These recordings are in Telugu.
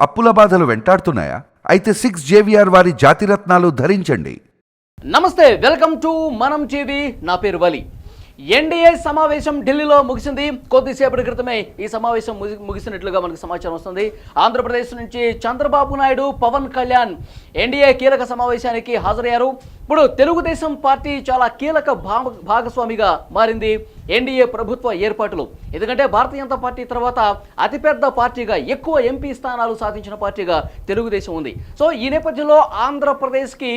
అప్పుల బాధలు వెంటాడుతున్నాయా? అయితే సిక్స్ జేవిఆర్ వారి జాతిరత్నాలు ధరించండి. నమస్తే వెల్కమ్ టు మనం టీవీ. నా పేరు వలి. ఎన్డీఏ సమావేశం ఢిల్లీలో ముగిసింది. కొద్దిసేపటి క్రితమే ఈ సమావేశం ముగిసినట్లుగా మనకు సమాచారం వస్తుంది. ఆంధ్రప్రదేశ్ నుంచి చంద్రబాబు నాయుడు పవన్ కళ్యాణ్ ఎన్డీఏ కీలక సమావేశానికి హాజరయ్యారు. ఇప్పుడు తెలుగుదేశం పార్టీ చాలా కీలక భాగస్వామిగా మారింది. ఎన్డీఏ ప్రభుత్వ ఏర్పాట్లు. ఎందుకంటే భారతీయ జనతా పార్టీ తర్వాత అతిపెద్ద పార్టీగా ఎక్కువ ఎంపీ స్థానాలు సాధించిన పార్టీగా తెలుగుదేశం ఉంది. సో ఈ నేపథ్యంలో ఆంధ్రప్రదేశ్కి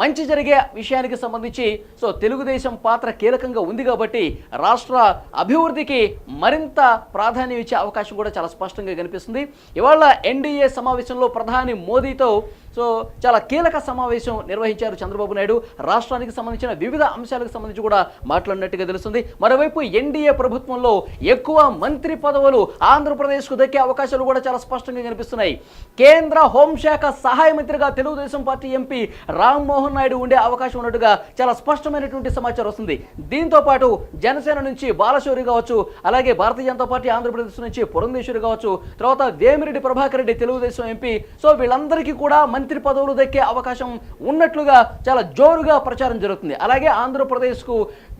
మంచి జరిగే విషయానికి సంబంధించి సో తెలుగుదేశం పాత్ర కీలకంగా ఉంది కాబట్టి రాష్ట్ర అభివృద్ధికి మరింత ప్రాధాన్యం ఇచ్చే అవకాశం కూడా చాలా స్పష్టంగా కనిపిస్తుంది. ఇవాళ ఎన్డీఏ సమావేశంలో ప్రధాని మోదీతో సో చాలా కీలక సమావేశం నిర్వహించారు చంద్రబాబు నాయుడు. రాష్ట్రానికి సంబంధించిన వివిధ అంశాలకు సంబంధించి కూడా మాట్లాడినట్టుగా తెలుస్తుంది. మరోవైపు ఎన్డీఏ ప్రభుత్వంలో ఎక్కువ మంత్రి పదవులు ఆంధ్రప్రదేశ్కు దక్కే అవకాశాలు కూడా చాలా స్పష్టంగా కనిపిస్తున్నాయి. కేంద్ర హోంశాఖ సహాయ మంత్రిగా తెలుగుదేశం పార్టీ ఎంపీ రామ్మోహన్ నాయుడు ఉండే అవకాశం ఉన్నట్టుగా చాలా స్పష్టమైనటువంటి సమాచారం వస్తుంది. దీంతో పాటు జనసేన నుంచి బాలశౌరి కావచ్చు అలాగే భారతీయ జనతా పార్టీ ఆంధ్రప్రదేశ్ నుంచి పురంధేశ్వరి కావచ్చు తర్వాత వేమిరెడ్డి ప్రభాకర్ రెడ్డి తెలుగుదేశం ఎంపీ. సో వీళ్ళందరికీ కూడా మంత్రి పదవులు దక్కే అవకాశం ఉన్నట్లుగా చాలా జోరుగా ప్రచారం జరుగుతుంది. అలాగే ఆంధ్రప్రదేశ్కు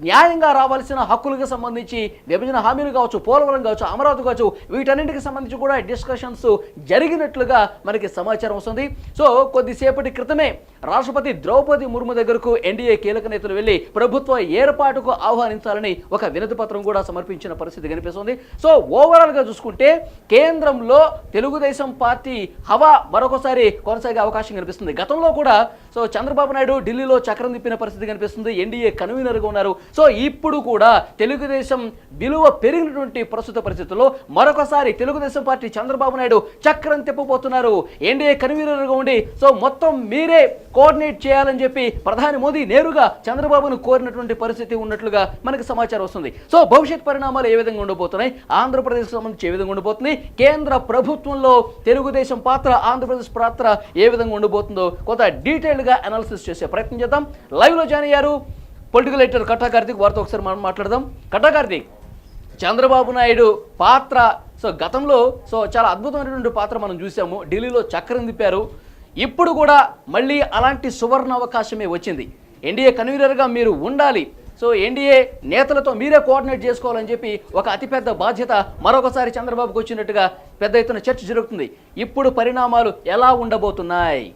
న్యాయంగా రావాల్సిన హక్కులకు సంబంధించి విభజన హామీలు కావచ్చు పోలవరం కావచ్చు అమరావతి కావచ్చు వీటన్నింటికి సంబంధించి కూడా డిస్కషన్స్ జరిగినట్లుగా మనకి సమాచారం వస్తుంది. సో కొద్దిసేపటి క్రితమే రాష్ట్రపతి ద్రౌపది ముర్ము దగ్గరకు ఎన్డీఏ కీలక నేతలు వెళ్ళి ప్రభుత్వ ఏర్పాటుకు ఆహ్వానించాలని ఒక వినతి పత్రం కూడా సమర్పించిన పరిస్థితి కనిపిస్తుంది. సో ఓవరాల్గా చూసుకుంటే కేంద్రంలో తెలుగుదేశం పార్టీ హవా మరొకసారి కొనసాగే అవకాశం కనిపిస్తుంది. గతంలో కూడా సో చంద్రబాబు నాయుడు ఢిల్లీలో చక్రం తిప్పిన పరిస్థితి కనిపిస్తుంది. ఎన్డీఏ కన్వీనర్గా ఉన్నారు. సో ఇప్పుడు కూడా తెలుగుదేశం విలువ పెరిగినటువంటి ప్రస్తుత పరిస్థితుల్లో మరొకసారి తెలుగుదేశం పార్టీ చంద్రబాబు నాయుడు చక్రం తిప్పబోతున్నారు. ఎన్డీఏ కన్వీనర్గా ఉండి సో మొత్తం మీరే కోఆర్డినేట్ చేయాలని చెప్పి ప్రధాని మోదీ నేరుగా చంద్రబాబును కోరినటువంటి పరిస్థితి ఉన్నట్లుగా మనకి సమాచారం వస్తుంది. సో భవిష్యత్ పరిణామాలు ఏ విధంగా ఉండబోతున్నాయి? ఆంధ్రప్రదేశ్ సంబంధించి ఏ విధంగా ఉండబోతుంది? కేంద్ర ప్రభుత్వంలో తెలుగుదేశం పాత్ర ఆంధ్రప్రదేశ్ పాత్ర ఏ విధంగా ఉండబోతుందో కొంత డీటెయిల్డ్గా అనాలిసిస్ చేసే ప్రయత్నం చేద్దాం. లైవ్లో జాయిన్ అయ్యారు. పొలిటికల్ ఎడిటర్ కట్టా కార్తీక్ వారితో ఒకసారి మనం మాట్లాడదాం. కట్టా కార్తీక్ చంద్రబాబు నాయుడు పాత్ర సో గతంలో సో చాలా అద్భుతమైనటువంటి పాత్ర మనం చూసాము. ఢిల్లీలో చక్రం తిప్పారు. ఇప్పుడు కూడా మళ్ళీ అలాంటి సువర్ణ అవకాశమే వచ్చింది. ఎన్డీఏ కన్వీనర్గా మీరు ఉండాలి. సో ఎన్డీఏ నేతలతో మీరే కోఆర్డినేట్ చేసుకోవాలని చెప్పి ఒక అతిపెద్ద బాధ్యత మరొకసారి చంద్రబాబుకు వచ్చినట్టుగా పెద్ద ఎత్తున చర్చ జరుగుతుంది. ఇప్పుడు పరిణామాలు ఎలా ఉండబోతున్నాయి?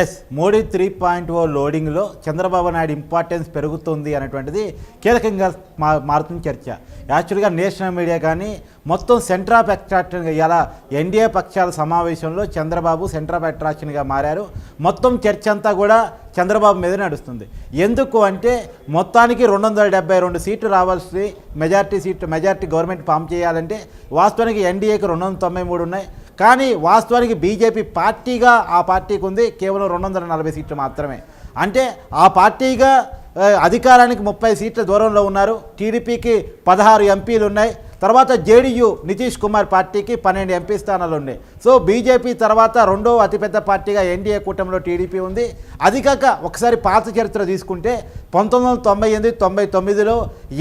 Yes Modi three point O లోడింగ్లో Chandrababu Naidu importance పెరుగుతుంది అనేటువంటిది కీలకంగా మా మారుతుంది చర్చ. యాక్చువల్గా నేషనల్ మీడియా కానీ మొత్తం సెంటర్ ఆఫ్ అట్రాక్షన్ ఇలా ఎన్డీఏ పక్షాల సమావేశంలో చంద్రబాబు సెంటర్ ఆఫ్ అట్రాక్షన్గా మారారు. మొత్తం చర్చ అంతా కూడా చంద్రబాబు మీద నడుస్తుంది. ఎందుకు అంటే మొత్తానికి రెండు వందల డెబ్బై రెండు సీట్లు రావాల్సి మెజార్టీ సీట్లు మెజార్టీ గవర్నమెంట్ ఫామ్ చేయాలంటే వాస్తవానికి ఎన్డీఏకి రెండు వందల తొంభై మూడు ఉన్నాయి. కానీ వాస్తవానికి బీజేపీ పార్టీగా ఆ పార్టీకి ఉంది కేవలం రెండు వందల నలభై సీట్లు మాత్రమే. అంటే ఆ పార్టీగా అధికారానికి ముప్పై సీట్ల దూరంలో ఉన్నారు. టీడీపీకి పదహారు ఎంపీలు ఉన్నాయి తర్వాత జేడీయూ నితీష్ కుమార్ పార్టీకి పన్నెండు ఎంపీ స్థానాలు ఉన్నాయి. సో బీజేపీ తర్వాత రెండో అతిపెద్ద పార్టీగా ఎన్డీఏ కూటమిలో టీడీపీ ఉంది. అది కాక ఒకసారి పాత చరిత్ర తీసుకుంటే పంతొమ్మిది వందల తొంభై ఎనిమిది తొంభై తొమ్మిదిలో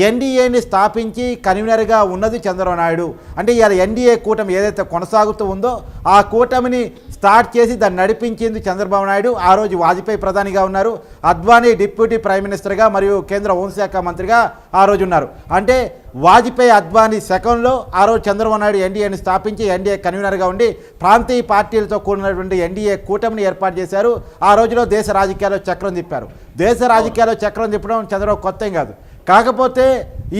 ఎన్డీఏని స్థాపించి కన్వీనర్గా ఉన్నది చంద్రబాబు నాయుడు. అంటే ఇవాళ ఎన్డీఏ కూటమి ఏదైతే కొనసాగుతూ ఉందో ఆ కూటమిని స్టార్ట్ చేసి దాన్ని నడిపించింది చంద్రబాబు నాయుడు ఆ రోజు వాజ్పేయి ప్రధానిగా ఉన్నారు అద్వానీ డిప్యూటీ ప్రైమ్ మినిస్టర్గా మరియు కేంద్ర హోంశాఖ మంత్రిగా ఆ రోజు ఉన్నారు. అంటే వాజ్పేయి అద్వానీ సెకండ్లో ఆ రోజు చంద్రబాబు నాయుడు ఎన్డీఏని స్థాపించి ఎన్డీఏ కన్వీనర్గా ఉండి ప్రాంతీయ పార్టీలతో కూడినటువంటి ఎన్డీఏ కూటమిని ఏర్పాటు చేశారు. ఆ రోజులో దేశ రాజకీయాల్లో చక్రం తిప్పారు. దేశ రాజకీయాల్లో చక్రం తిప్పడం చంద్రబాబు కొత్త కాదు. కాకపోతే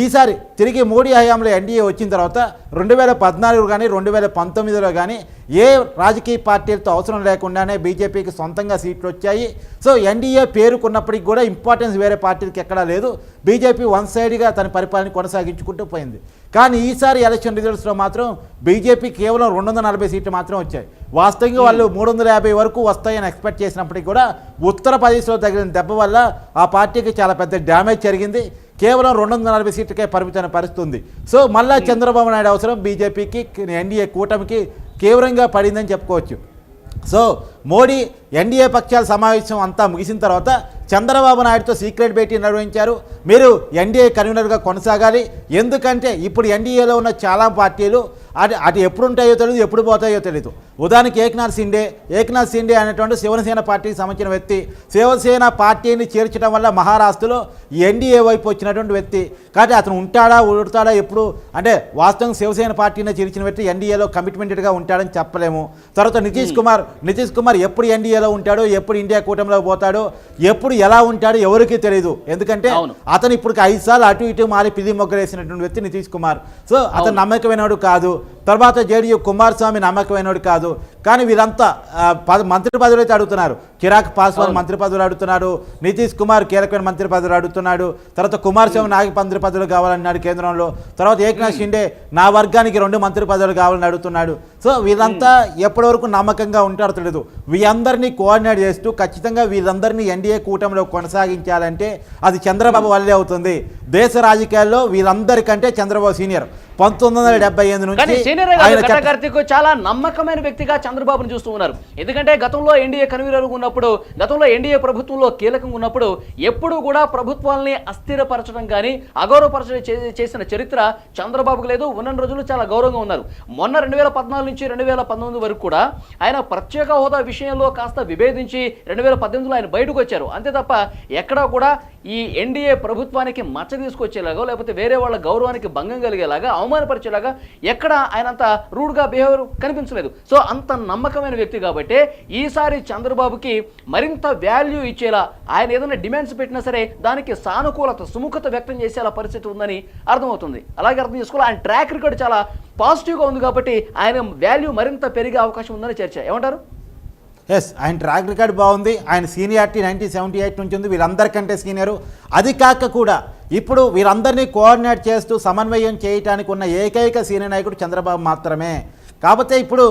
ఈసారి తిరిగి మోడీ హయాంలో ఎన్డీఏ వచ్చిన తర్వాత రెండు వేల పద్నాలుగు కానీ రెండు వేల పంతొమ్మిదిలో కానీ ఏ రాజకీయ పార్టీలతో అవసరం లేకుండానే బీజేపీకి సొంతంగా సీట్లు వచ్చాయి. సో ఎన్డీఏ పేరుకున్నప్పటికి కూడా ఇంపార్టెన్స్ వేరే పార్టీలకి ఎక్కడా లేదు. బీజేపీ వన్ సైడ్గా తన పరిపాలన కొనసాగించుకుంటూ పోయింది. కానీ ఈసారి ఎలక్షన్ రిజల్ట్స్లో మాత్రం బీజేపీ కేవలం రెండు వందల నలభై సీట్లు మాత్రం వచ్చాయి. వాస్తవంగా వాళ్ళు మూడు వందల యాభై వరకు వస్తాయని ఎక్స్పెక్ట్ చేసినప్పటికీ కూడా ఉత్తరప్రదేశ్లో తగిలిన దెబ్బ వల్ల ఆ పార్టీకి చాలా పెద్ద డ్యామేజ్ జరిగింది. కేవలం రెండు వందల నలభై సీట్లకే పరిమితమైన పరిస్థితి ఉంది సో మళ్ళా చంద్రబాబు నాయుడు అవసరం బీజేపీకి ఎన్డీఏ కూటమికి కేవలంగా పడిందని చెప్పుకోవచ్చు. సో మోడీ ఎన్డీఏ పక్షాల సమావేశం అంతా ముగిసిన తర్వాత చంద్రబాబు నాయుడుతో సీక్రెట్ భేటీ నిర్వహించారు. మీరు ఎన్డీఏ కన్వీనర్గా కొనసాగాలి. ఎందుకంటే ఇప్పుడు ఎన్డీఏలో ఉన్న చాలా పార్టీలు అటు అటు ఎప్పుడు ఉంటాయో తెలియదు ఎప్పుడు పోతాయో తెలియదు ఉదాహరణకి ఏక్నాథ్ సిండే ఏక్నాథ్ సిండే అనేటువంటి శివసేన పార్టీకి సంబంధించిన వ్యక్తి. శివసేన పార్టీని చేర్చడం వల్ల మహారాష్ట్రలో ఎన్డీఏ వైపు వచ్చినటువంటి వ్యక్తి. కాబట్టి అతను ఉంటాడా ఉడతాడా ఎప్పుడు? అంటే వాస్తవం శివసేన పార్టీని చేర్చిన వ్యక్తి ఎన్డీఏలో కమిట్మెంటెడ్గా ఉంటాడని చెప్పలేము. తర్వాత నితీష్ కుమార్. నితీష్ కుమార్ ఎప్పుడు ఎన్డీఏలో ఉంటాడో ఎప్పుడు ఇండియా కూటమిలో పోతాడో ఎప్పుడు ఎలా ఉంటాడో ఎవరికీ తెలియదు ఎందుకంటే. అతను ఇప్పుడు ఐదు సార్లు అటు ఇటు మారి పిది మొగ్గలేసినటువంటి వ్యక్తి నితీష్ కుమార్. సో అతను నమ్మకమైనవాడు కాదు. తర్వాత జేడీయూ కుమారస్వామి నమ్మకమైనవాడు కాదు. కానీ వీరంతా మంత్రి పదవులు అయితే అడుగుతున్నారు. చిరాగ్ పాస్వాన్. మంత్రి పదవులు అడుగుతున్నాడు. నితీష్ కుమార్ కీలకమైన మంత్రి పదవులు అడుగుతున్నాడు. తర్వాత కుమారస్వామి నాకు మంత్రి పదవులు కావాలన్నాడు కేంద్రంలో. తర్వాత ఏక్నాథ్ షిండే నా వర్గానికి రెండు మంత్రి పదవులు కావాలని అడుగుతున్నాడు. సో వీళ్ళంతా ఎప్పటి వరకు నమ్మకంగా ఉంటారో తెలియదు వీళ్ళందరినీ కోఆర్డినేట్ చేస్తూ ఖచ్చితంగా వీళ్ళందరినీ ఎన్డీఏ కూటమిలో కొనసాగించాలంటే అది చంద్రబాబు వల్లే అవుతుంది. దేశ రాజకీయాల్లో వీళ్ళందరికంటే చంద్రబాబు సీనియర్. పంతొమ్మిది వందల డెబ్బై ఎనిమిది నుంచి చాలా నమ్మకమైన వ్యక్తిగా చంద్రబాబును చూస్తూ ఉన్నారు. ఎందుకంటే గతంలో ఎన్డీఏ కన్వీనర్ ఉన్నప్పుడు గతంలో ఎన్డీఏ ప్రభుత్వంలో కీలకంగా ఉన్నప్పుడు ఎప్పుడూ కూడా ప్రభుత్వాల్ని అస్థిరపరచడం కానీ అగౌరవపరచడం చేసిన చరిత్ర చంద్రబాబుకు లేదు. ఉన్న రోజులు చాలా గౌరవంగా ఉన్నారు. మొన్న రెండు వేల పద్నాలుగు నుంచి రెండు వేల పంతొమ్మిది వరకు కూడా ఆయన ప్రత్యేక హోదా విషయంలో కాస్త విభేదించి రెండు వేల పద్దెనిమిదిలో ఆయన బయటకు వచ్చారు అంతే తప్ప ఎక్కడా కూడా ఈ ఎన్డీఏ ప్రభుత్వానికి మచ్చ తీసుకొచ్చేలాగా లేకపోతే వేరే వాళ్ళ గౌరవానికి భంగం కలిగేలాగా అవమానపరిచేలాగా ఎక్కడ ఆయన అంత రూడ్గా బిహేవియర్ కనిపించలేదు. సో అంత నమ్మకమైన వ్యక్తి కాబట్టి ఈసారి చంద్రబాబుకి మరింత వాల్యూ ఇచ్చేలా ఆయన ఏదైనా డిమాండ్స్ పెట్టినా సరే దానికి సానుకూలత సుముఖత వ్యక్తం చేసేలా పరిస్థితి ఉందని అర్థమవుతుంది. అలాగే అర్థం చేసుకోవాలి ఆయన ట్రాక్ రికార్డ్ చాలా పాజిటివ్గా ఉంది కాబట్టి ఆయన వాల్యూ మరింత పెరిగే అవకాశం ఉందని చర్చ. ఏమంటారు? ఎస్ ఆయన ట్రాక్ రికార్డ్ బాగుంది. ఆయన సీనియారిటీ నైన్టీన్ సెవెంటీ ఎయిట్ నుంచి ఉంది. వీళ్ళందరికంటే సీనియరు అది కాక కూడా ఇప్పుడు వీరందరినీ కోఆర్డినేట్ చేస్తూ సమన్వయం చేయటానికి ఉన్న ఏకైక సీనియర్ నాయకుడు చంద్రబాబు మాత్రమే. కాకపోతే ఇప్పుడు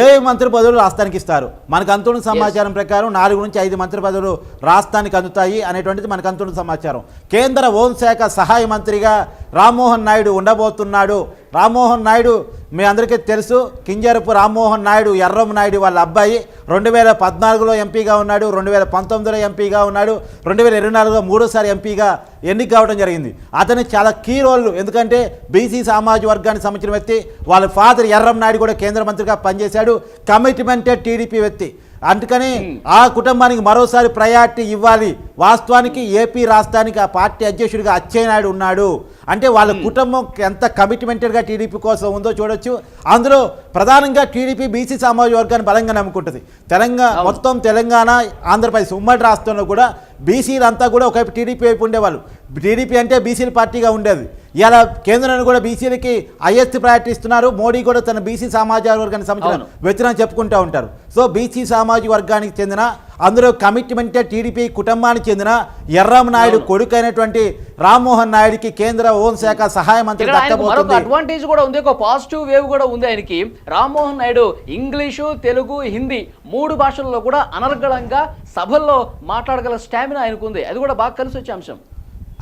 ఏ మంత్రి పదవులు రాష్ట్రానికి ఇస్తారు? మనకు అంతున్న సమాచారం ప్రకారం నాలుగు నుంచి ఐదు మంత్రి పదవులు రాష్ట్రానికి అందుతాయి అనేటువంటిది మనకు అంతున్న సమాచారం. కేంద్ర హోంశాఖ సహాయ మంత్రిగా రామ్మోహన్ నాయుడు ఉండబోతున్నాడు. రామ్మోహన్ నాయుడు మీ అందరికీ తెలుసు. కింజరపు రామ్మోహన్ నాయుడు ఎర్రం నాయుడు వాళ్ళ అబ్బాయి. రెండు వేల పద్నాలుగులో ఎంపీగా ఉన్నాడు రెండు వేల పంతొమ్మిదిలో ఎంపీగా ఉన్నాడు రెండు వేల ఇరవై నాలుగులో మూడోసారి ఎంపీగా ఎన్నిక కావడం జరిగింది. అతని చాలా కీ రోల్ ఎందుకంటే బీసీ సామాజిక వర్గానికి సంబంధించిన వ్యక్తి వాళ్ళ ఫాదర్ ఎర్రం నాయుడు కూడా కేంద్ర మంత్రిగా పనిచేశాడు కమిట్మెంటెడ్ టీడీపీ వ్యక్తి. అందుకని ఆ కుటుంబానికి మరోసారి ప్రయారిటీ ఇవ్వాలి. వాస్తవానికి ఏపీ రాష్ట్రానికి ఆ పార్టీ అధ్యక్షుడిగా అచ్చెన్నాయుడు ఉన్నాడు. అంటే వాళ్ళ కుటుంబం ఎంత కమిట్మెంటెడ్గా టీడీపీ కోసం ఉందో చూడొచ్చు. అందులో ప్రధానంగా టీడీపీ బీసీ సామాజిక వర్గాన్ని బలంగా నమ్ముకుంటుంది. తెలంగాణ మొత్తం తెలంగాణ ఆంధ్రప్రదేశ్ ఉమ్మడి రాష్ట్రంలో కూడా బీసీలంతా కూడా ఒకవైపు టీడీపీ వైపు ఉండేవాళ్ళు. టీడీపీ అంటే బీసీల పార్టీగా ఉండేది. ఇలా కేంద్రాన్ని కూడా బీసీలకి హైయెస్ట్ ప్రయారిటీ ఇస్తున్నారు. మోడీ కూడా తన బీసీ సామాజిక వర్గానికి సంబంధించిన. వ్యక్తిని చెప్పుకుంటూ ఉంటారు. సో బీసీ సామాజిక వర్గానికి చెందిన అందులో కమిట్మెంట్ టీడీపీ కుటుంబానికి చెందిన ఎర్రం నాయుడు కొడుకైనటువంటి రామ్మోహన్ నాయుడికి కేంద్ర హోంశాఖ సహాయ మంత్రి దక్కబోతుంది. అడ్వాంటేజ్ కూడా ఉంది. ఒక పాజిటివ్ వేవ్ కూడా ఉంది ఆయనకి. రామ్మోహన్ నాయుడు ఇంగ్లీషు తెలుగు హిందీ మూడు భాషల్లో కూడా అనర్గళంగా సభల్లో మాట్లాడగల స్టామినా ఆయనకు ఉంది అది కూడా బాగా కలిసి వచ్చే అంశం.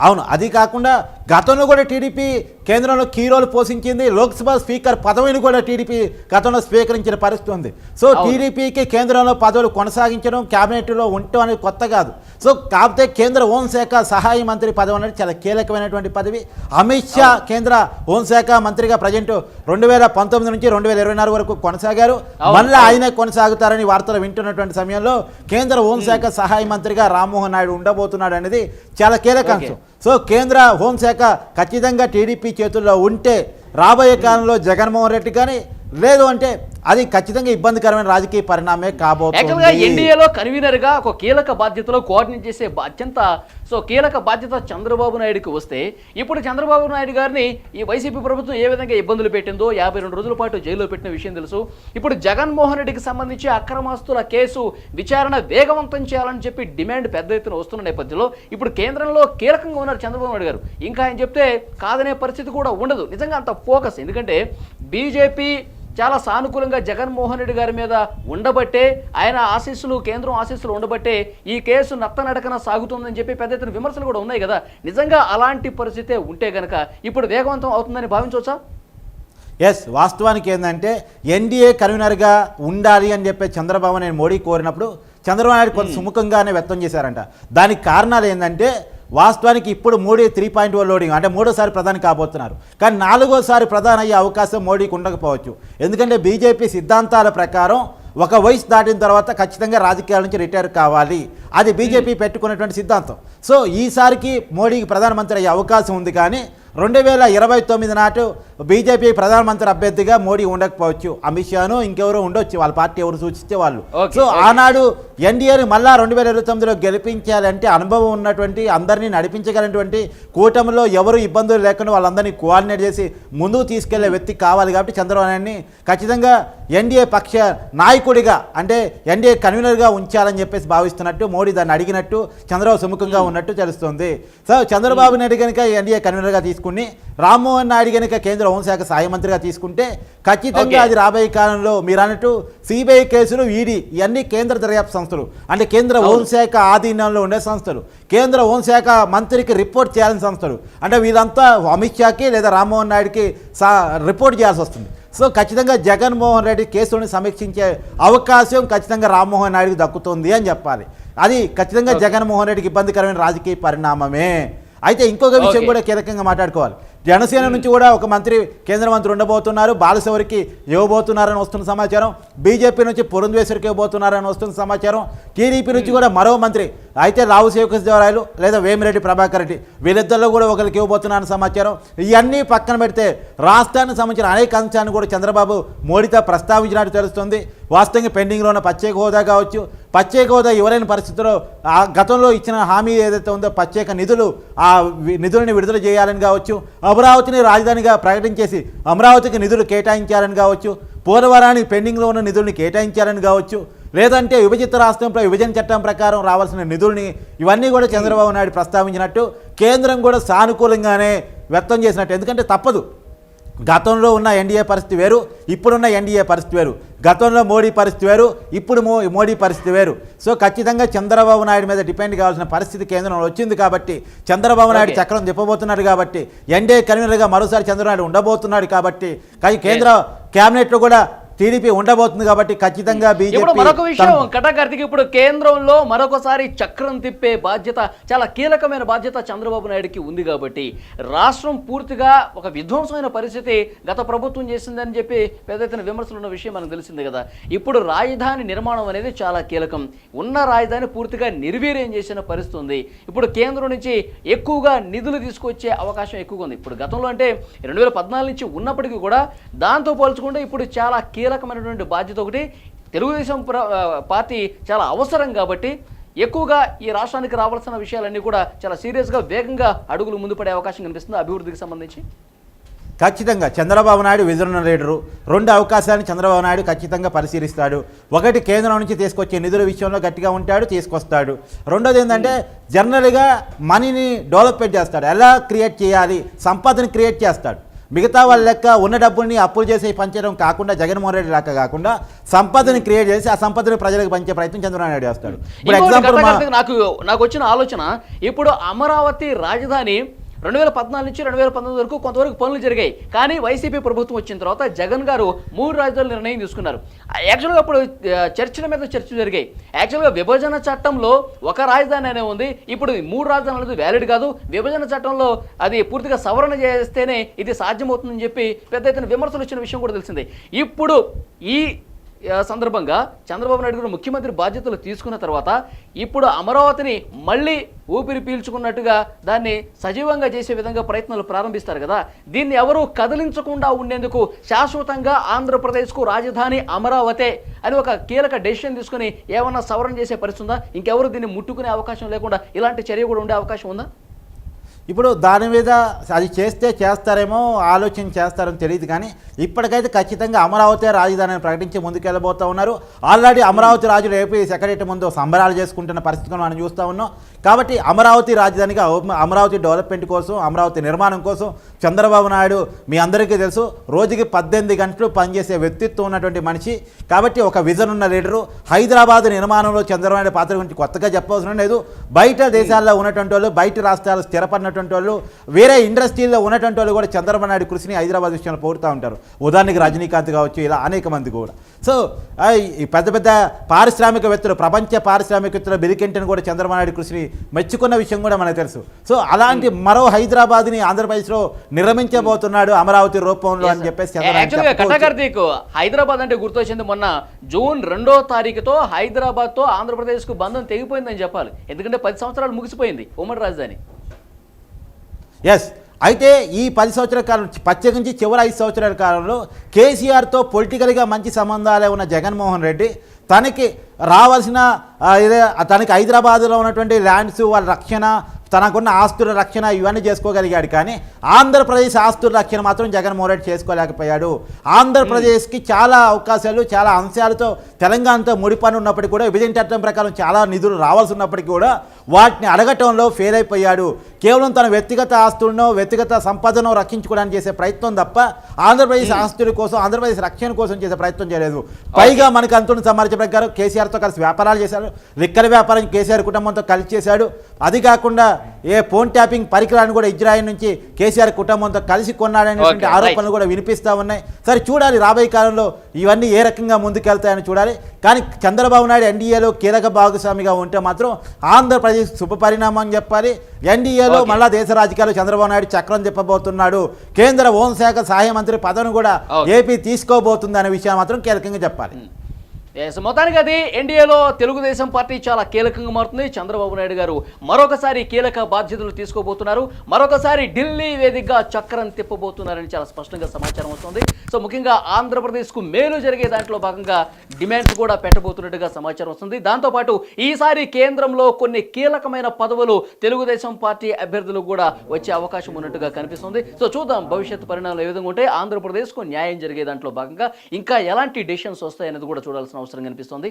అవును అది కాకుండా గతంలో కూడా టీడీపీ కేంద్రంలో కీ రోల్ పోషించింది. లోక్సభ స్పీకర్ పదవిని కూడా టీడీపీ గతంలో స్వీకరించిన పరిస్థితి ఉంది. సో. టీడీపీకి కేంద్రంలో పదవులు కొనసాగించడం క్యాబినెట్లో ఉండటం అనేది కొత్త కాదు. సో కాకపోతే కేంద్ర హోంశాఖ సహాయ మంత్రి పదవి అనేది చాలా కీలకమైనటువంటి పదవి. అమిత్ షా కేంద్ర హోంశాఖ మంత్రిగా ప్రజెంట్ రెండు వేల పంతొమ్మిది నుంచి రెండు వేల ఇరవై నాలుగు వరకు కొనసాగారు. మళ్ళీ ఆయనే కొనసాగుతారని వార్తలు వింటున్నటువంటి సమయంలో కేంద్ర హోంశాఖ సహాయ మంత్రిగా రామ్మోహన్ నాయుడు ఉండబోతున్నాడు అనేది చాలా కీలక. అంశం. సో కేంద్ర హోంశాఖ ఖచ్చితంగా టీడీపీ చేతుల్లో ఉంటే రాబోయే కాలంలో జగన్మోహన్ రెడ్డి కానీ లేదు అంటే అది ఖచ్చితంగా ఇబ్బందికరమైన రాజకీయ పరిణామే కాబోతుంది. ఎన్డీఏలో కన్వీనర్గా ఒక కీలక బాధ్యతలో కోఆర్డినేట్ చేసే అత్యంత సో కీలక బాధ్యత చంద్రబాబు నాయుడుకి వస్తే ఇప్పుడు చంద్రబాబు నాయుడు గారిని ఈ వైసీపీ ప్రభుత్వం ఏ విధంగా ఇబ్బందులు పెట్టిందో యాభై రెండు రోజుల పాటు జైల్లో పెట్టిన విషయం తెలుసు. ఇప్పుడు జగన్మోహన్ రెడ్డికి సంబంధించి అక్రమాస్తుల కేసు విచారణ వేగవంతం చేయాలని చెప్పి డిమాండ్ పెద్ద ఎత్తున వస్తున్న నేపథ్యంలో ఇప్పుడు కేంద్రంలో కీలకంగా ఉన్నారు చంద్రబాబు నాయుడు గారు. ఇంకా ఆయన చెప్తే కాదనే పరిస్థితి కూడా ఉండదు. నిజంగా అంత ఫోకస్. ఎందుకంటే బీజేపీ చాలా సానుకూలంగా జగన్మోహన్ రెడ్డి గారి మీద ఉండబట్టే ఆయన ఆశీస్సులు కేంద్రం ఆశీస్సులు ఉండబట్టే ఈ కేసు నత్తనడకన సాగుతుందని చెప్పి పెద్ద ఎత్తున విమర్శలు కూడా ఉన్నాయి కదా. నిజంగా అలాంటి పరిస్థితే ఉంటే గనక ఇప్పుడు వేగవంతం అవుతుందని భావించవచ్చా? ఎస్ వాస్తవానికి ఏంటంటే ఎన్డీఏ కన్వీనర్గా ఉండాలి అని చెప్పి చంద్రబాబు నాయుడు మోడీ కోరినప్పుడు చంద్రబాబు నాయుడు కొంత సుముఖంగానే వ్యక్తం చేశారంట. దానికి కారణాలు ఏంటంటే వాస్తవానికి ఇప్పుడు Modi three point O loading అంటే మూడోసారి ప్రధాని కాబోతున్నారు. కానీ నాలుగోసారి ప్రధాని అయ్యే అవకాశం మోడీకి ఉండకపోవచ్చు. ఎందుకంటే బీజేపీ సిద్ధాంతాల ప్రకారం ఒక వయసు దాటిన తర్వాత ఖచ్చితంగా రాజకీయాల నుంచి రిటైర్ కావాలి. అది బీజేపీ పెట్టుకున్నటువంటి సిద్ధాంతం. సో ఈసారికి మోడీకి ప్రధానమంత్రి అయ్యే అవకాశం ఉంది కానీ రెండు వేల ఇరవై తొమ్మిది నాటు బీజేపీ ప్రధానమంత్రి అభ్యర్థిగా మోడీ ఉండకపోవచ్చు. అమిత్ షాను ఇంకెవరో ఉండొచ్చు. వాళ్ళ పార్టీ ఎవరు సూచిస్తే వాళ్ళు. సో. ఆనాడు ఎన్డీఏని మళ్ళా రెండు వేల ఇరవై తొమ్మిదిలో గెలిపించాలంటే అనుభవం ఉన్నటువంటి అందరినీ నడిపించగలిగినటువంటి కూటమిలో ఎవరు ఇబ్బందులు లేకుండా వాళ్ళందరినీ కోఆర్డినేట్ చేసి ముందుకు తీసుకెళ్ళే వ్యక్తి కావాలి కాబట్టి చంద్రబాబు నాయుడిని ఖచ్చితంగా ఎన్డీఏ పక్ష నాయకుడిగా అంటే ఎన్డీఏ కన్వీనర్గా ఉంచాలని చెప్పేసి భావిస్తున్నట్టు మోడీ దాన్ని అడిగినట్టు చంద్రబాబు సుముఖంగా ఉన్నట్టు తెలుస్తుంది. సో చంద్రబాబు నాయుడు కనుక ఎన్డీఏ కన్వీనర్గా తీసుకుని రామ్మోహన్ నాయుడు కనుక కేంద్ర హోంశాఖ సహాయ మంత్రిగా తీసుకుంటే ఖచ్చితంగా. అది రాబోయే కాలంలో మీరు అన్నట్టు సిబిఐ కేసులు ఈడీ ఇవన్నీ కేంద్ర దర్యాప్తు సంస్థలు అంటే కేంద్ర. హోంశాఖ ఆధీనంలో ఉండే సంస్థలు కేంద్ర హోంశాఖ మంత్రికి రిపోర్ట్ చేయాల్సిన సంస్థలు అంటే వీళ్ళంతా అమిత్ షాకి లేదా రామ్మోహన్ నాయుడుకి సా రిపోర్ట్ చేయాల్సి వస్తుంది సో ఖచ్చితంగా జగన్మోహన్ రెడ్డి కేసులను సమీక్షించే అవకాశం ఖచ్చితంగా రామ్మోహన్ నాయుడుకి దక్కుతుంది అని చెప్పాలి అది ఖచ్చితంగా. జగన్మోహన్ రెడ్డికి ఇబ్బందికరమైన రాజకీయ పరిణామమే అయితే ఇంకొక విషయం. కూడా కీలకంగా మాట్లాడుకోవాలి. జనసేన నుంచి కూడా ఒక మంత్రి కేంద్ర మంత్రి ఉండబోతున్నారు. బాలశౌరికి ఇవ్వబోతున్నారని వస్తున్న సమాచారం. బీజేపీ నుంచి పురంధేశ్వరికి ఇవ్వబోతున్నారని వస్తున్న సమాచారం. టీడీపీ నుంచి కూడా మరో మంత్రి అయితే రావు దేవరాయలు లేదా వేమిరెడ్డి ప్రభాకర్ రెడ్డి వీళ్ళిద్దరిలో కూడా ఒకరికి ఇవ్వబోతున్నారని సమాచారం. ఇవన్నీ పక్కన పెడితే రాష్ట్రానికి సంబంధించిన అనేక అంశాన్ని కూడా చంద్రబాబు మోడీతో ప్రస్తావించినట్టు తెలుస్తుంది. వాస్తవంగా పెండింగ్లో ఉన్న ప్రత్యేక హోదా కావచ్చు ప్రత్యేక హోదా ఎవరైన పరిస్థితుల్లో ఆ గతంలో ఇచ్చిన హామీ ఏదైతే ఉందో ప్రత్యేక నిధులు ఆ నిధులను విడుదల చేయాలని కావచ్చు అమరావతిని రాజధానిగా ప్రకటించేసి అమరావతికి నిధులు కేటాయించాలని కావచ్చు పోలవరానికి పెండింగ్లో ఉన్న నిధుల్ని కేటాయించాలని కావచ్చు లేదంటే విభజిత రాష్ట్రంపై విభజన చట్టం ప్రకారం రావాల్సిన నిధుల్ని ఇవన్నీ కూడా చంద్రబాబు నాయుడు ప్రస్తావించినట్టు కేంద్రం కూడా సానుకూలంగానే వ్యక్తం చేసినట్టు. ఎందుకంటే తప్పదు. గతంలో ఉన్న ఎన్డీఏ పరిస్థితి వేరు ఇప్పుడున్న ఎన్డీఏ పరిస్థితి వేరు. గతంలో మోడీ పరిస్థితి వేరు ఇప్పుడు మో మోడీ పరిస్థితి వేరు. సో ఖచ్చితంగా చంద్రబాబు నాయుడు మీద డిపెండ్ కావాల్సిన పరిస్థితి కేంద్రంలో వచ్చింది కాబట్టి చంద్రబాబు నాయుడు. చక్రం తిప్పబోతున్నాడు కాబట్టి ఎన్డీఏ కన్వీనర్గా మరోసారి చంద్రబాబు నాయుడు ఉండబోతున్నాడు కాబట్టి కానీ కేంద్ర కేబినెట్లో కూడా టీడీపీ ఉండబోతుంది కాబట్టి ఖచ్చితంగా ఇప్పుడు మరొక బీజేపీ విషయం కటకార్తికి ఇప్పుడు కేంద్రంలో మరొకసారి చక్రం తిప్పే బాధ్యత చాలా కీలకమైన బాధ్యత చంద్రబాబు నాయుడుకి ఉంది కాబట్టి రాష్ట్రం పూర్తిగా ఒక విధ్వంసమైన పరిస్థితి గత ప్రభుత్వం చేసిందని చెప్పి పెద్ద ఎత్తున విమర్శలు ఉన్న విషయం మనకు తెలిసింది కదా. ఇప్పుడు రాజధాని నిర్మాణం అనేది చాలా కీలకం. ఉన్న రాజధాని పూర్తిగా నిర్వీర్యం చేసిన పరిస్థితి ఉంది. ఇప్పుడు కేంద్రం నుంచి ఎక్కువగా నిధులు తీసుకొచ్చే అవకాశం ఎక్కువగా ఉంది. ఇప్పుడు గతంలో అంటే రెండు వేల పద్నాలుగు నుంచి ఉన్నప్పటికీ కూడా దాంతో పోల్చుకుంటే ఇప్పుడు చాలా కీలకమైనటువంటి బాధ్యత ఒకటి. తెలుగుదేశం ప్ర- పార్టీ చాలా అవసరం కాబట్టి ఎక్కువగా ఈ రాష్ట్రానికి రావాల్సిన విషయాలన్నీ కూడా చాలా సీరియస్గా వేగంగా అడుగులు ముందు పడే అవకాశం కనిపిస్తుంది అభివృద్ధికి సంబంధించి. ఖచ్చితంగా. Chandrababu Naidu vision leader. రెండు అవకాశాలను చంద్రబాబు నాయుడు ఖచ్చితంగా పరిశీలిస్తాడు. ఒకటి కేంద్రం నుంచి తీసుకొచ్చే నిధుల విషయంలో గట్టిగా ఉంటాడు తీసుకొస్తాడు. రెండోది ఏంటంటే జనరల్గా మనీని డెవలప్మెంట్ చేస్తాడు. ఎలా క్రియేట్ చేయాలి? సంపదని క్రియేట్ చేస్తాడు. మిగతా వాళ్ళ లెక్క ఉన్న డబ్బుల్ని అప్పులు చేసి పంచడం కాకుండా జగన్మోహన్ రెడ్డి లెక్క కాకుండా సంపదని క్రియేట్ చేసి ఆ సంపదని ప్రజలకు పంచే ప్రయత్నం చంద్రబాబు నాయుడు చేస్తాడు. ఇప్పుడు ఎగ్జాంపుల్ నాకు నాకు వచ్చిన ఆలోచన ఇప్పుడు అమరావతి రాజధాని రెండు వేల పద్నాలుగు నుంచి రెండు వేల పంతొమ్మిది వరకు కొంతవరకు పనులు జరిగాయి. కానీ వైసీపీ ప్రభుత్వం వచ్చిన తర్వాత జగన్ గారు మూడు రాజధానుల నిర్ణయం తీసుకున్నారు. యాక్చువల్గా అప్పుడు చర్చల మీద చర్చ జరిగాయి. యాక్చువల్గా విభజన చట్టంలో ఒక రాజధాని అనే ఉంది. ఇప్పుడు మూడు రాజధానులు అనేది వ్యాలిడ్ కాదు. విభజన చట్టంలో అది పూర్తిగా సవరణ చేస్తేనే ఇది సాధ్యమవుతుందని చెప్పి పెద్ద ఎత్తున విమర్శలు వచ్చిన విషయం కూడా తెలిసిందే. ఇప్పుడు ఈ సందర్భంగా చంద్రబాబు నాయుడు గారు ముఖ్యమంత్రి బాధ్యతలు తీసుకున్న తర్వాత ఇప్పుడు అమరావతిని మళ్ళీ ఊపిరి పీల్చుకున్నట్టుగా దాన్ని సజీవంగా చేసే విధంగా ప్రయత్నాలు ప్రారంభిస్తారు కదా. దీన్ని ఎవరూ కదిలించకుండా ఉండేందుకు శాశ్వతంగా ఆంధ్రప్రదేశ్కు రాజధాని అమరావతే అని ఒక కీలక డెసిషన్ తీసుకుని ఏమన్నా సవరణ చేసే పరిస్థితుందా ఇంకెవరు దీన్ని ముట్టుకునే అవకాశం లేకుండా ఇలాంటి చర్య కూడా ఉండే అవకాశం ఉందా? ఇప్పుడు దాని మీద అది చేస్తే చేస్తారేమో ఆలోచన చేస్తారని తెలియదు కానీ ఇప్పటికైతే ఖచ్చితంగా అమరావతి రాజధానిని ప్రకటించి ముందుకెళ్ళబోతూ ఉన్నారు. ఆల్రెడీ అమరావతి రాజులు ఏపీ సెక్రటరీ ముందు సంబరాలు చేసుకుంటున్న పరిస్థితులు మనం చూస్తూ ఉన్నాం. కాబట్టి అమరావతి రాజధానిగా అమరావతి డెవలప్మెంట్ కోసం అమరావతి నిర్మాణం కోసం చంద్రబాబు నాయుడు మీ అందరికీ తెలుసు రోజుకి పద్దెనిమిది గంటలు పనిచేసే వ్యక్తిత్వం ఉన్నటువంటి మనిషి. కాబట్టి ఒక విజన్ ఉన్న లీడరు హైదరాబాద్ నిర్మాణంలో చంద్రబాబు నాయుడు పాత్ర గురించి కొత్తగా చెప్పవసరం లేదు. బయట దేశాల్లో ఉన్నటువంటి వాళ్ళు బయట రాష్ట్రాలు స్థిరపడిన ఉన్నటువంటి వాళ్ళు వేరే ఇండస్ట్రీలో ఉన్నటువంటి వాళ్ళు కూడా చంద్రబాబు నాయుడు కృషిని హైదరాబాద్ విషయంలో పొగుడుతూ ఉంటారు. ఉదాహరణకి రజనీకాంత్ కావచ్చు ఇలా అనేక మంది కూడా. సో పెద్ద పెద్ద పారిశ్రామికవేత్తలు ప్రపంచ పారిశ్రామికవేత్తలు బిలికెంటన్ కూడా చంద్రబాబు నాయుడు కృషిని మెచ్చుకున్న విషయం కూడా మనకు తెలుసు. సో అలాంటి మరో హైదరాబాద్ని ఆంధ్రప్రదేశ్లో నిర్మించబోతున్నాడు అమరావతి రూపంలో అని చెప్పేసి. కటాకర్తీక్ హైదరాబాద్ అంటే గుర్తొచ్చింది మొన్న జూన్ రెండో తారీఖుతో హైదరాబాద్తో ఆంధ్రప్రదేశ్కు బంధం తెగిపోయిందని చెప్పాలి. ఎందుకంటే పది సంవత్సరాలు ముగిసిపోయింది ఉమ్మడి రాజధాని. ఎస్ అయితే ఈ పది సంవత్సరాల కాలం ప్రత్యేకించి చివరి ఐదు సంవత్సరాల కాలంలో కేసీఆర్తో పొలిటికల్గా మంచి సంబంధాలే ఉన్న జగన్మోహన్ రెడ్డి తనకి రావాల్సిన తనకి హైదరాబాద్లో ఉన్నటువంటి ల్యాండ్స్ వాళ్ళ రక్షణ తనకున్న ఆస్తుల రక్షణ ఇవన్నీ చేసుకోగలిగాడు కానీ ఆంధ్రప్రదేశ్ ఆస్తుల రక్షణ మాత్రం జగన్మోహన్ రెడ్డి చేసుకోలేకపోయాడు. ఆంధ్రప్రదేశ్కి చాలా అవకాశాలు చాలా అంశాలతో తెలంగాణతో ముడిపని ఉన్నప్పటికీ కూడా విభజన చట్టం ప్రకారం చాలా నిధులు రావాల్సి ఉన్నప్పటికీ కూడా వాటిని అడగటంలో ఫెయిల్ అయిపోయాడు. కేవలం తన వ్యక్తిగత ఆస్తులను వ్యక్తిగత సంపదను రక్షించుకోవడానికి చేసే ప్రయత్నం తప్ప ఆంధ్రప్రదేశ్ ఆస్తుల కోసం ఆంధ్రప్రదేశ్ రక్షణ కోసం చేసే ప్రయత్నం చేయలేదు. పైగా మనకు అంతున్న సమాచారం ప్రకారం కేసీఆర్తో కలిసి వ్యాపారాలు చేశాడు లిక్కర్ వ్యాపారం కేసీఆర్ కుటుంబంతో కలిసి చేశాడు. అది కాకుండా ఏ ఫోన్ ట్యాపింగ్ పరికరాన్ని కూడా ఇజ్రాయిల్ నుంచి కేసీఆర్ కుటుంబంతో కలిసి కొన్నాడనేటువంటి ఆరోపణలు కూడా వినిపిస్తూ ఉన్నాయి. సరే చూడాలి రాబోయే కాలంలో ఇవన్నీ ఏ రకంగా ముందుకెళ్తాయని చూడాలి. కానీ చంద్రబాబు నాయుడు ఎన్డీఏలో కీలక భాగస్వామిగా ఉంటే మాత్రం ఆంధ్రప్రదేశ్ శుభ పరిణామం అని చెప్పాలి. ఎన్డీఏలో. మళ్ళా దేశ రాజకీయాలు చంద్రబాబు నాయుడు చక్రం తిప్పబోతున్నాడు. కేంద్ర హోంశాఖ సహాయ మంత్రి పదవిని కూడా. ఏపీ తీసుకోబోతుంది అనే విషయం మాత్రం కీలకంగా చెప్పాలి. ఎస్ మొత్తానికి అది ఎన్డీఏలో తెలుగుదేశం పార్టీ చాలా కీలకంగా మారుతుంది. చంద్రబాబు నాయుడు గారు మరొకసారి కీలక బాధ్యతలు తీసుకోబోతున్నారు. మరొకసారి ఢిల్లీ వేదికగా చక్రం తిప్పబోతున్నారని చాలా స్పష్టంగా సమాచారం వస్తుంది. సో ముఖ్యంగా ఆంధ్రప్రదేశ్కు మేలు జరిగే దాంట్లో భాగంగా డిమాండ్స్ కూడా పెట్టబోతున్నట్టుగా సమాచారం వస్తుంది. దాంతోపాటు ఈసారి కేంద్రంలో కొన్ని కీలకమైన పదవులు తెలుగుదేశం పార్టీ అభ్యర్థులు కూడా వచ్చే అవకాశం ఉన్నట్టుగా కనిపిస్తుంది. సో చూద్దాం భవిష్యత్తు పరిణామాలు ఏ విధంగా ఉంటే ఆంధ్రప్రదేశ్కు న్యాయం జరిగే దాంట్లో భాగంగా ఇంకా ఎలాంటి డిసిషన్స్ వస్తాయనేది కూడా చూడాల్సిన అవసరం కనిపిస్తోంది.